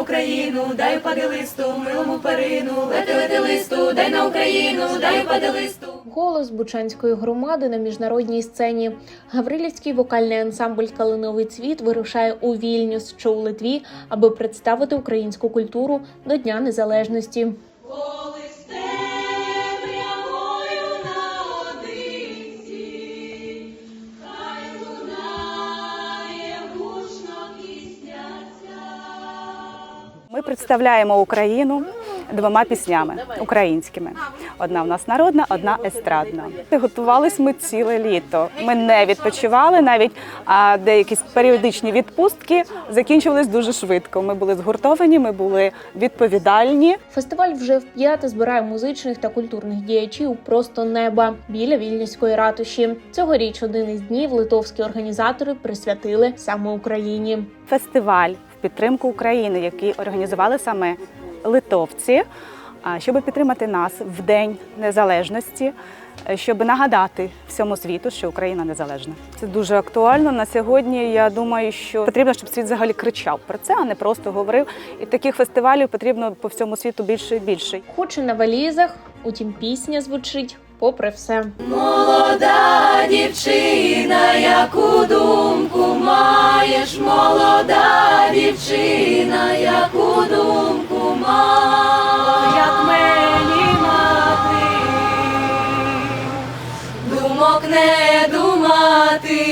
Україну, дай упади листу, милому перину, лети, лети листу, дай на Україну, дай упади листу. Голос Бучанської громади на міжнародній сцені. Гаврилівський вокальний ансамбль Калиновий цвіт вирушає у Вільнюс, що у Литві, аби представити українську культуру до Дня Незалежності. Ми представляємо Україну двома піснями українськими. Одна в нас народна, одна естрадна. Готувались ми ціле літо. Ми не відпочивали, навіть а, деякі періодичні відпустки закінчувались дуже швидко. Ми були згуртовані, ми були відповідальні. Фестиваль вже вп'яте збирає музичних та культурних діячів просто неба біля вільнюської ратуші. Цьогоріч один із днів литовські організатори присвятили саме Україні. Фестиваль підтримку України, який організували саме литовці, а, щоб підтримати нас в День Незалежності, е, щоб нагадати всьому світу, що Україна незалежна. Це дуже актуально на сьогодні. Я думаю, що потрібно, щоб світ взагалі кричав про це, а не просто говорив. І таких фестивалів потрібно по всьому світу більше і більше. Хоч і на валізах, утім пісня звучить попри все. Молода дівчина, яку думку маєш, молода дівчина, яку думку маєш, як мені мати, думок не думати,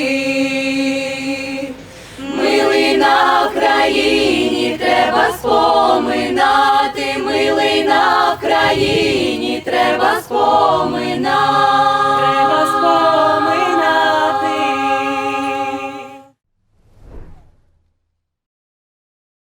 милий на Вкраїні треба споминати, милий на Вкраїні треба споминати.